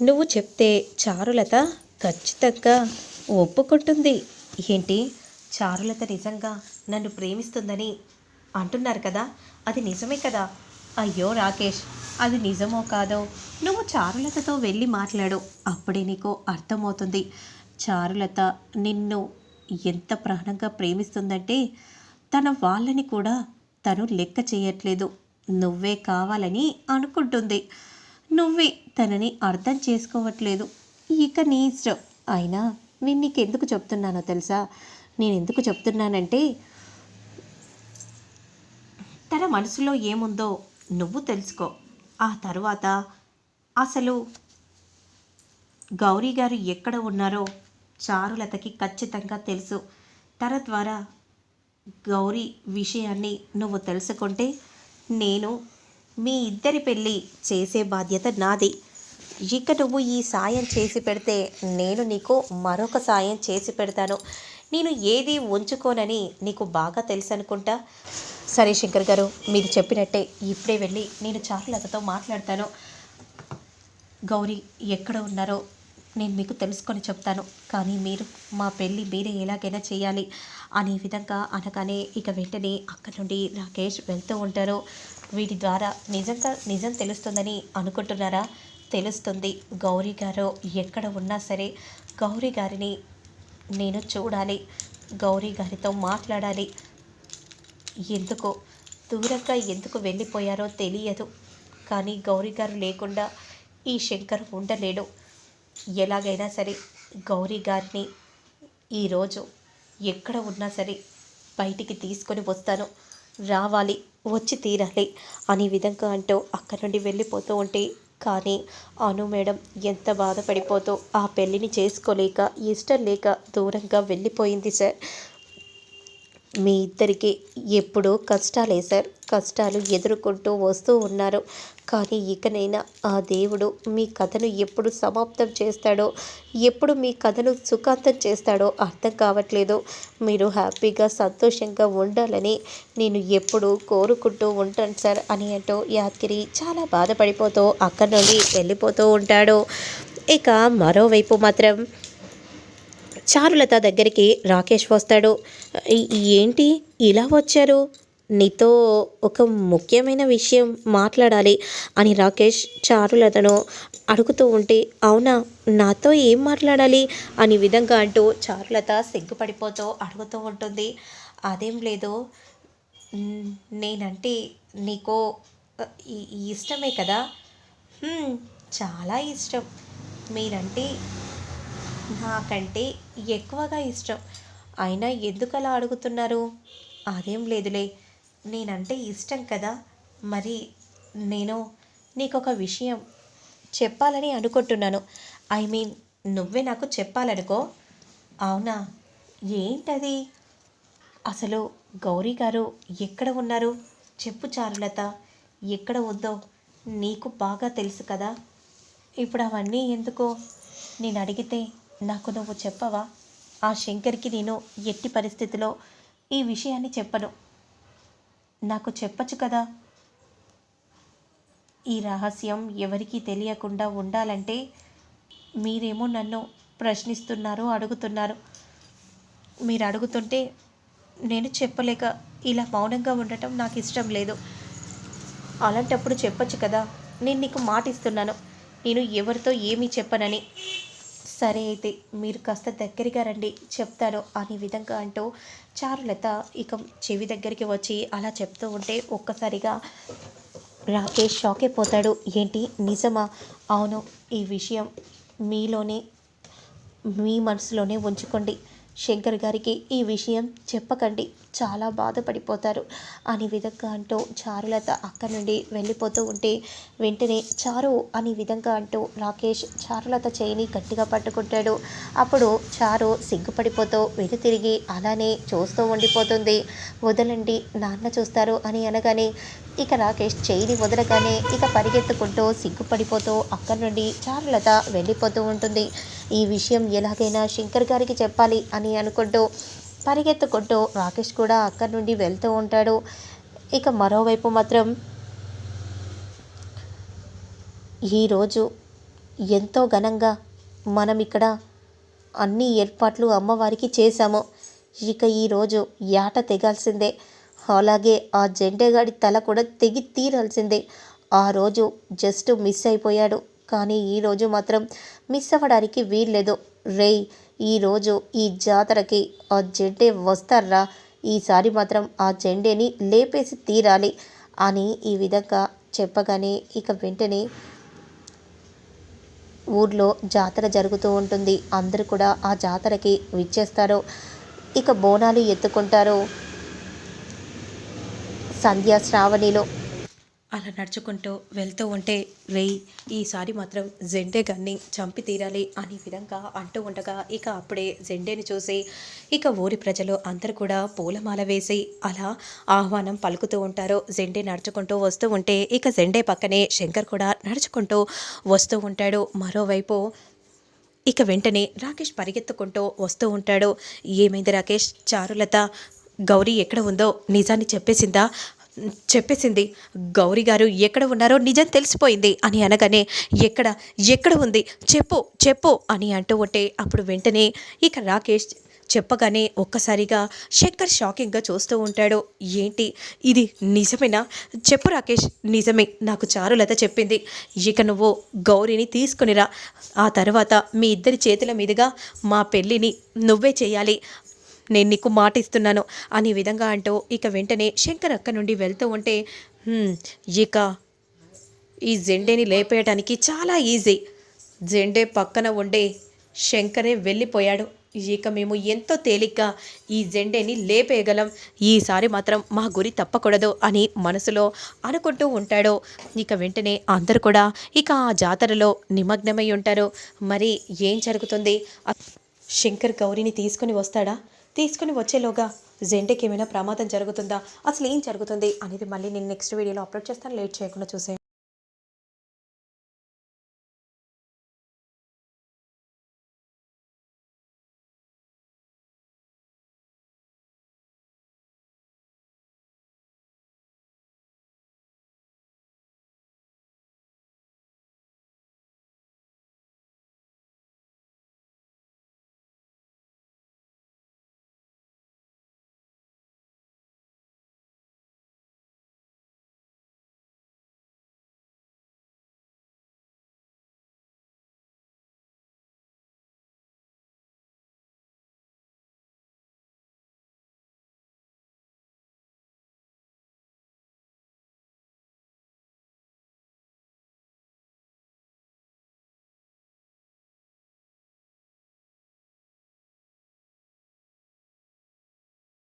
నువ్వు చెప్తే చారులత ఖచ్చితంగా ఒప్పుకుంటుంది. ఏంటి? చారులత నిజంగా నన్ను ప్రేమిస్తుందని అంటున్నారు కదా? అది నిజమే కదా? అయ్యో రాకేష్ అది నిజమో కాదో? నువ్వు చారులతతో వెళ్ళి మాట్లాడు. అప్పుడే నీకు అర్థమవుతుంది. చారులత నిన్ను ఎంత ప్రాణంగా ప్రేమిస్తుందంటే తన వాళ్ళని కూడా తను లెక్క చేయట్లేదు. నువ్వే కావాలని అనుకుంటుంది. నువ్వే తనని అర్థం చేసుకోవట్లేదు. ఇక నీ ఇష్టం. అయినా నేను నీకు ఎందుకు చెప్తున్నానో తెలుసా? నేను ఎందుకు చెప్తున్నానంటే తన మనసులో ఏముందో నువ్వు తెలుసుకో. ఆ తర్వాత అసలు గౌరీ గారు ఎక్కడ ఉన్నారో చారులతకి ఖచ్చితంగా తెలుసు. తన ద్వారా గౌరీ విషయాన్ని నువ్వు తెలుసుకుంటే నేను మీ ఇద్దరి పెళ్ళి చేసే బాధ్యత నాది. ఇక నువ్వు ఈ సాయం చేసి పెడితే నేను నీకు మరొక సాయం చేసి పెడతాను. నేను ఏది ఉంచుకోనని నీకు బాగా తెలుసు అనుకుంటా సరే శంకర్ గారు మీరు చెప్పినట్టే ఇప్పుడే వెళ్ళి నేను చారులతతో మాట్లాడతాను. గౌరీ ఎక్కడ ఉన్నారో నేను మీకు తెలుసుకొని చెప్తాను. కానీ మీరు మా పెళ్ళి మీరే ఎలాగైనా చేయాలి. అనే విధంగా అనగానే ఇక వెంటనే అక్కడి నుండి రాకేష్ వెళ్తూ ఉంటారు. వీటి ద్వారా నిజంగా నిజం తెలుస్తుందని అనుకుంటున్నారా? తెలుస్తుంది. గౌరీ గారు ఎక్కడ ఉన్నా సరే గౌరీ గారిని నేను చూడాలి. గౌరీ గారితో మాట్లాడాలి. ఎందుకో? దూరంగా ఎందుకు వెళ్ళిపోయారో తెలియదు. కానీ గౌరీ గారు లేకుండా ఈ శంకర్ ఉండలేడు. ఎలాగైనా సరే గౌరీ గారిని ఈరోజు ఎక్కడ ఉన్నా సరే బయటికి తీసుకొని వస్తాను. రావాలి వచ్చి తీరాలి అనే విధంగా అంటూ అక్కడి నుండి వెళ్ళిపోతూ ఉంటే కానీ అను మేడం ఎంత బాధపడిపోతూ ఆ పెళ్ళిని చేసుకోలేక ఇష్టం లేక దూరంగా వెళ్ళిపోయింది సార్. మీ ఇద్దరికి ఎప్పుడూ కష్టాలే సార్. కష్టాలు ఎదుర్కొంటూ వస్తూ ఉన్నారు. కానీ ఇకనైనా ఆ దేవుడు మీ కథను ఎప్పుడు సమాప్తం చేస్తాడో ఎప్పుడు మీ కథను సుఖాంతం చేస్తాడో అర్థం కావట్లేదు. మీరు హ్యాపీగా సంతోషంగా ఉండాలని నేను ఎప్పుడు కోరుకుంటూ ఉంటాను సార్ అని అంటూ యాత్రి చాలా బాధపడిపోతూ అక్కడి నుండి వెళ్ళిపోతూ ఉంటాడు. ఇక మరోవైపు మాత్రం చారులత దగ్గరికి రాకేష్ వస్తాడు. ఏంటి? ఇలా వచ్చారు? నీతో ఒక ముఖ్యమైన విషయం మాట్లాడాలి అని రాకేష్ చారులతను అడుగుతూ ఉంటే అవునా నాతో ఏం మాట్లాడాలి అని విధంగా అంటూ చారులత సిగ్గుపడిపోతూ అడుగుతూ ఉంటుంది. అదేం లేదు. నేనంటే నీకు ఇష్టమే కదా. చాలా ఇష్టం. మీరంటే నాకంటే ఎక్కువగా ఇష్టం. అయినా ఎందుకు అలా అడుగుతున్నారు? అదేం లేదులే. నేనంటే ఇష్టం కదా? మరి నేను నీకు ఒక విషయం చెప్పాలని అనుకుంటున్నాను. ఐ మీన్ నువ్వే నాకు చెప్పాలనుకో. అవునా? ఏంటది? అసలు గౌరీ గారు ఎక్కడ ఉన్నారు? చెప్పు చారులత ఎక్కడ ఉందో నీకు బాగా తెలుసు కదా? ఇప్పుడు అవన్నీ ఎందుకో? నేను అడిగితే నాకు నువ్వు చెప్పవా? ఆ శంకర్కి నేను ఎట్టి పరిస్థితిలో ఈ విషయాన్ని చెప్పను. నాకు చెప్పచ్చు కదా. ఈ రహస్యం ఎవరికీ తెలియకుండా ఉండాలంటే మీరేమో నన్ను ప్రశ్నిస్తున్నారు అడుగుతున్నారు. మీరు అడుగుతుంటే నేను చెప్పలేక ఇలా మౌనంగా ఉండటం నాకు ఇష్టం లేదు. అలాంటప్పుడు చెప్పచ్చు కదా నేను నీకు మాట ఇస్తున్నాను నేను ఎవరితో ఏమీ చెప్పనని. సరే అయితే మీరు కాస్త దగ్గరగా రండి చెప్తాను అనే విధంగా అంటూ చారులత ఇక చెవి దగ్గరికి వచ్చి అలా చెప్తూ ఉంటే ఒక్కసారిగా రాకేష్ షాక్ అయిపోతాడు. ఏంటి? నిజమా? అవును ఈ విషయం మీలోనే మీ మనసులోనే ఉంచుకోండి. శంకర్ గారికి ఈ విషయం చెప్పకండి. చాలా బాధపడిపోతారు. అనే విధంగా అంటూ చారులత అక్కడి నుండి వెళ్ళిపోతూ ఉంటే వెంటనే చారు అనే విధంగా అంటూ రాకేష్ చారులత చేయిని గట్టిగా పట్టుకుంటాడు. అప్పుడు చారు సిగ్గుపడిపోతూ వెను తిరిగి అలానే చూస్తూ ఉండిపోతుంది. వదలండి నాన్న చూస్తారు అని అనగానే ఇక రాకేష్ చేయిని వదలగానే ఇక పరిగెత్తుకుంటూ సిగ్గుపడిపోతూ అక్కడి నుండి చారులత వెళ్ళిపోతూ ఉంటుంది. ఈ విషయం ఎలాగైనా శంకర్ గారికి చెప్పాలి అని అనుకుంటూ పరిగెత్తుకుంటూ రాకేష్ కూడా అక్కడి నుండి వెళ్తూ ఉంటాడు. ఇక మరోవైపు మాత్రం ఈరోజు ఎంతో ఘనంగా మనం ఇక్కడ అన్ని ఏర్పాట్లు అమ్మవారికి చేశాము. ఇక ఈరోజు యాట తెగాల్సిందే. అలాగే ఆ జెండేగాడి తల కూడా తెగి తీరాల్సిందే. ఆ రోజు జస్ట్ మిస్ అయిపోయాడు. కానీ ఈరోజు మాత్రం మిస్ అవ్వడానికి వీల్లేదు. రేయ్ ఈరోజు ఈ జాతరకి ఆ జెండే వస్తారా ఈసారి మాత్రం ఆ జెండేని లేపేసి తీరాలి అని ఈ విధంగా చెప్పగానే ఇక వెంటనే ఊర్లో జాతర జరుగుతూ ఉంటుంది. అందరూ కూడా ఆ జాతరకి విచ్చేస్తారు. ఇక బోనాలు ఎత్తుకుంటారు. సంధ్య శ్రావణిలో. అలా నడుచుకుంటూ వెళ్తూ ఉంటే రేయ్ ఈసారి మాత్రం జెండే గన్ని చంపి తీరాలి అనే విధంగా అంటూ ఉండగా ఇక అప్పుడే జెండేని చూసి ఇక ఊరి ప్రజలు అందరు కూడా పూలమాల వేసి అలా ఆహ్వానం పలుకుతూ ఉంటారు. జెండే నడుచుకుంటూ వస్తూ ఉంటే ఇక జెండే పక్కనే శంకర్ కూడా నడుచుకుంటూ వస్తూ ఉంటాడు. మరోవైపు ఇక వెంటనే రాకేష్ పరిగెత్తుకుంటూ వస్తూ ఉంటాడు. ఏమైంది రాకేష్? చారులత గౌరీ ఎక్కడ ఉందో నిజాన్ని చెప్పేసిందా? చెప్పేసింది గౌరీ గారు ఎక్కడ ఉన్నారో నిజం తెలిసిపోయింది అని అనగానే ఎక్కడ ఎక్కడ ఉంది? చెప్పు చెప్పు అని అంటూ ఉంటే అప్పుడు వెంటనే ఇక రాకేష్ చెప్పగానే ఒక్కసారిగా శంకర్ షాకింగ్గా చూస్తూ ఉంటాడు. ఏంటి? ఇది నిజమేనా? చెప్పు రాకేష్ నిజమే నాకు చారులత చెప్పింది. ఇక నువ్వు గౌరీని తీసుకునిరా. ఆ తర్వాత మీ ఇద్దరి చేతుల మీదుగా మా పెళ్ళిని నువ్వే చేయాలి. నేను నీకు మాట ఇస్తున్నాను అనే విధంగా అంటూ ఇక వెంటనే శంకర్ అక్క నుండి వెళ్తూ ఉంటే ఇక ఈ జెండేని లేపేయటానికి చాలా ఈజీ. జెండే పక్కన ఉండే శంకరే వెళ్ళిపోయాడు. ఇక మేము ఎంతో తేలిగ్గా ఈ జెండేని లేపేయగలం. ఈసారి మాత్రం మా గురి తప్పకూడదు అని మనసులో అనుకుంటూ ఉంటాడు. ఇక వెంటనే అందరు కూడా ఇక ఆ జాతరలో నిమగ్నమై ఉంటారు. మరి ఏం జరుగుతుంది? శంకర్ గౌరిని తీసుకుని వస్తాడా? తీసుకుని వచ్చేలోగా జెండేకి ఏమైనా ప్రమాదం జరుగుతుందా? అసలు ఏం జరుగుతుంది? అనేది మళ్ళీ నేను నెక్స్ట్ వీడియోలో అప్లోడ్ చేస్తాను. లేట్ చేయకుండా చూసే